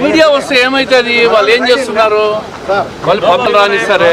Media వస్తే ఏమైతుంది? వాళ్ళు ఏం చేస్తున్నారు? వాళ్ళు పక్కన రానిస్తారే?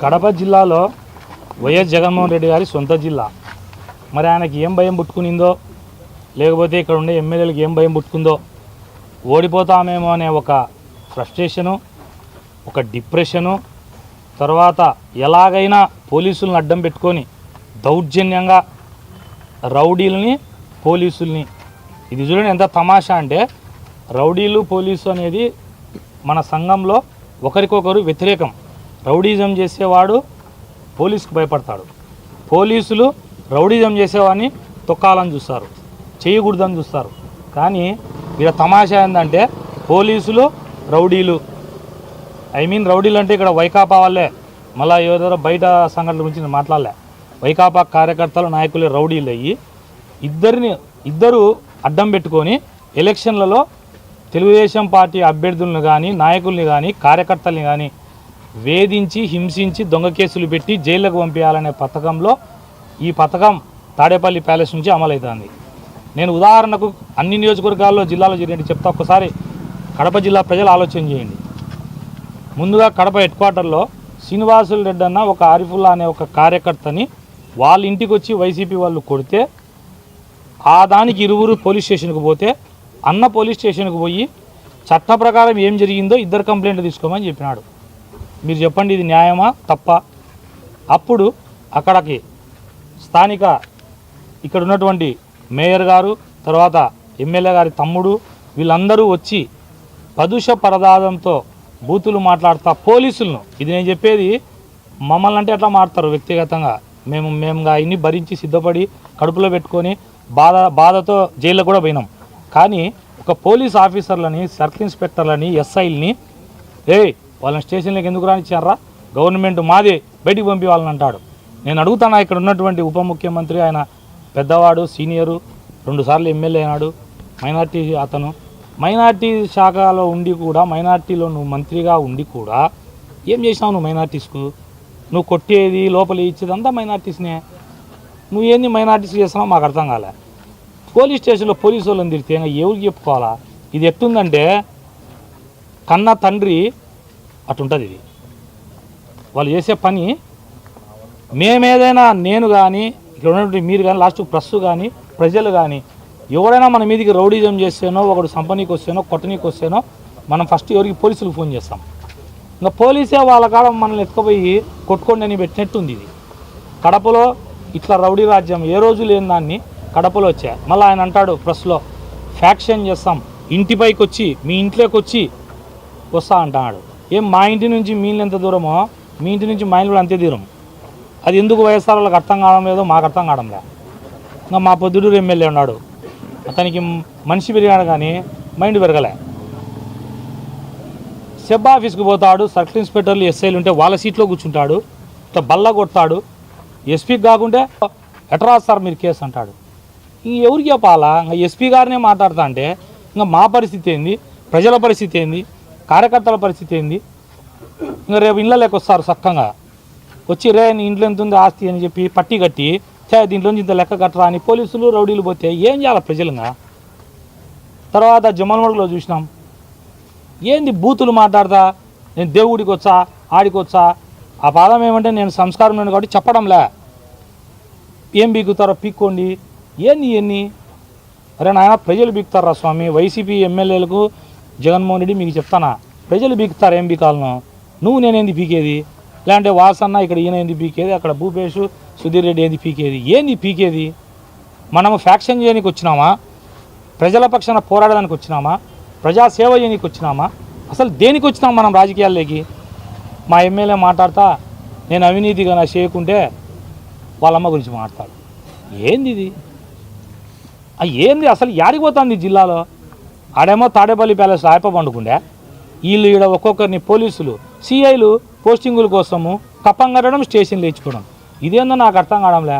కడప జిల్లాలో వైఎస్ జగన్మోహన్ రెడ్డి గారి సొంత జిల్లా. మరి ఆయనకి ఏం భయం పుట్టుకునిందో లేకపోతే ఇక్కడ ఉండే ఎమ్మెల్యేలకు ఏం భయం పుట్టుకుందో ఓడిపోతామేమో అనే ఒక ఫ్రస్ట్రేషను ఒక డిప్రెషను తర్వాత ఎలాగైనా పోలీసులను అడ్డం పెట్టుకొని దౌర్జన్యంగా రౌడీలని పోలీసుల్ని. ఇది చూడండి ఎంత తమాషా అంటే రౌడీలు పోలీసు అనేది మన సంఘంలో ఒకరికొకరు వ్యతిరేకం. రౌడీజం చేసేవాడు పోలీసుకు భయపడతాడు. పోలీసులు రౌడీజం చేసేవాడిని తొక్కాలని చూస్తారు చేయకూడదని చూస్తారు. కానీ వీళ్ళ తమాషా ఏంటంటే పోలీసులు రౌడీలు ఐ మీన్ రౌడీలు అంటే ఇక్కడ వైకాపా వాళ్ళే. మళ్ళీ ఏదో బయట సంఘటనల గురించి నేను మాట్లాడలే. వైకాపా కార్యకర్తలు నాయకులే రౌడీలు అయ్యి ఇద్దరిని ఇద్దరు అడ్డం పెట్టుకొని ఎలక్షన్లలో తెలుగుదేశం పార్టీ అభ్యర్థులను కానీ నాయకుల్ని కానీ కార్యకర్తల్ని కానీ వేధించి హింసించి దొంగ కేసులు పెట్టి జైళ్ళకు పంపించాలనే పథకంలో ఈ పథకం తాడేపల్లి ప్యాలెస్ నుంచి అమలవుతుంది. నేను ఉదాహరణకు అన్ని నియోజకవర్గాల్లో జిల్లాలో జరిగినట్టు చెప్తా. ఒక్కసారి కడప జిల్లా ప్రజలు ఆలోచన చేయండి. ముందుగా కడప హెడ్ క్వార్టర్లో శ్రీనివాసులు రెడ్డి అన్న ఒక ఆరిఫుల్లా అనే ఒక కార్యకర్తని వాళ్ళ ఇంటికి వచ్చి వైసీపీ వాళ్ళు కొడితే ఆ దానికి ఇరువురు పోలీస్ స్టేషన్కి పోతే అన్న పోలీస్ స్టేషన్కి పోయి చట్ట ప్రకారం ఏం జరిగిందో ఇద్దరు కంప్లైంట్ తీసుకోమని చెప్పినాడు. మీరు చెప్పండి ఇది న్యాయమా తప్ప? అప్పుడు అక్కడికి స్థానిక ఇక్కడ ఉన్నటువంటి మేయర్ గారు తర్వాత ఎమ్మెల్యే గారి తమ్ముడు వీళ్ళందరూ వచ్చి పదుష పరదాదంతో బూతులు మాట్లాడుతా పోలీసులను. ఇది నేను చెప్పేది మమ్మల్ని అంటే ఎట్లా మారుతారు వ్యక్తిగతంగా. మేము మేము ఇన్ని భరించి సిద్ధపడి కడుపులో పెట్టుకొని బాధ బాధతో జైల్లో కూడా పోయినాం. కానీ ఒక పోలీస్ ఆఫీసర్లని సర్కిల్ ఇన్స్పెక్టర్లని ఎస్ఐల్ని ఏయ్ వాళ్ళని స్టేషన్లోకి ఎందుకు రానిచ్చారా? గవర్నమెంట్ మాదే బయటికి పంపి వాళ్ళని అంటాడు. నేను అడుగుతాను ఇక్కడ ఉన్నటువంటి ఉప ముఖ్యమంత్రి ఆయన పెద్దవాడు సీనియరు రెండుసార్లు ఎమ్మెల్యే అయినాడు మైనార్టీ అతను. మైనార్టీ శాఖలో ఉండి కూడా మైనార్టీలో నువ్వు మంత్రిగా ఉండి కూడా ఏం చేసినావు నువ్వు మైనార్టీస్కు? నువ్వు కొట్టేది లోపలి ఇచ్చేది అంతా మైనార్టీస్నే. నువ్వు ఏంది మైనార్టీస్ చేస్తున్నావు మాకు అర్థం కాలే. పోలీస్ స్టేషన్లో పోలీసు వాళ్ళని తిరిగితే ఎవరికి చెప్పుకోవాలా? ఇది ఎట్టుందంటే కన్న తండ్రి అటుంటుంది ఇది. వాళ్ళు చేసే పని మేమేదైనా నేను కానీ ఇక్కడ ఉన్నటువంటి మీరు కానీ లాస్ట్ ప్రెస్ కానీ ప్రజలు కానీ ఎవడైనా మన మీదకి రౌడీజం చేస్తేనో ఒకడు సంపనీకి వస్తేనో కొట్టనీకి వస్తేనో మనం ఫస్ట్ ఎవరికి పోలీసులకు ఫోన్ చేస్తాం. ఇంకా పోలీసే వాళ్ళ కాడ మనల్ని ఎత్తుకుపోయి కొట్టుకోండి అని పెట్టినట్టుంది ఇది. కడపలో ఇట్లా రౌడీ రాజ్యం ఏ రోజు లేని దాన్ని కడపలో వచ్చా మళ్ళీ ఆయన అంటాడు ప్రెస్లో ఫ్యాక్షన్ చేస్తాం. ఇంటిపైకి వచ్చి మీ ఇంట్లోకి వచ్చి వస్తా అంటున్నాడు. ఏం మా ఇంటి నుంచి మీళ్ళు ఎంత దూరమో మీ ఇంటి నుంచి మా ఇంట్లో కూడా అంతే దూరం. అది ఎందుకు వయస్సార్ వాళ్ళకి అర్థం కావడం లేదో మాకు అర్థం కావడం లే ఇంకా మా పొద్దుటూరు ఎమ్మెల్యే ఉన్నాడు. అతనికి మనిషి పెరిగాడు కానీ మైండ్ పెరగలే. సెబ్ ఆఫీస్కి పోతాడు సర్కిల్ ఇన్స్పెక్టర్లు ఎస్ఐలు ఉంటే వాళ్ళ సీట్లో కూర్చుంటాడు ఇట్లా బల్ల కొడతాడు. ఎస్పీకి కాకుంటే ఎట్రా సార్ మీరు కేసు అంటాడు. ఇంక ఎవరికి చెప్పాలా? ఇంకా ఎస్పీ గారినే మాట్లాడతా అంటే ఇంకా మా పరిస్థితి ఏంది? ప్రజల పరిస్థితి ఏంది? కార్యకర్తల పరిస్థితి ఏంది? ఇంకా రేపు ఇళ్ళలోకి వస్తారు సక్కంగా వచ్చి రే నీ ఇంట్లో ఎంత ఉంది ఆస్తి? అని చెప్పి పట్టి కట్టి చే దీంట్లో ఇంత లెక్క కట్టరా అని పోలీసులు రౌడీలు పోతే ఏం చేయాలి ప్రజలుగా? తర్వాత జమ్మలమడుగులో చూసినాం. ఏంది బూతులు మాట్లాడతా? నేను దేవుడికి వచ్చా ఆడికి వచ్చా? ఆ పాదం ఏమంటే నేను సంస్కారం లేను కాబట్టి చెప్పడంలే. ఏం బీకుతారో పీక్కోండి. ఏంది ఎన్ని అరే నాయన ప్రజలు బీకుతారా స్వామి? వైసీపీ ఎమ్మెల్యేలకు జగన్మోహన్ రెడ్డి మీకు చెప్తానా? ప్రజలు బీకుతారు ఏం బీకాలను? నువ్వు నేనేంది పీకేది లేదంటే వాసన్న ఇక్కడ ఈయన ఏంది పీకేది? అక్కడ భూపేష్ సుధీర్ రెడ్డి ఏంది పీకేది? ఏంది పీకేది? మనము ఫ్యాక్షన్ చేయడానికి వచ్చినామా? ప్రజల పక్షాన పోరాడడానికి వచ్చినామా? ప్రజాసేవ చేయడానికి వచ్చినామా? అసలు దేనికి వచ్చినాం మనం రాజకీయాల్లోకి? మా ఎమ్మెల్యే మాట్లాడతా నేను అవినీతిగా నా చేయకుంటే వాళ్ళమ్మ గురించి మాట్లాడు. ఏంది ఇది? ఏంది? అసలు యాడికి పోతుంది జిల్లాలో? ఆడేమో తాడేపల్లి ప్యాలెస్ ఆయప పండుకుండే. వీళ్ళు ఈడ ఒక్కొక్కరిని పోలీసులు సిఐలు పోస్టింగుల కోసము కప్పం కట్టడం స్టేషన్లు ఇచ్చుకోవడం ఇదేందో నాకు అర్థం కావడంలే.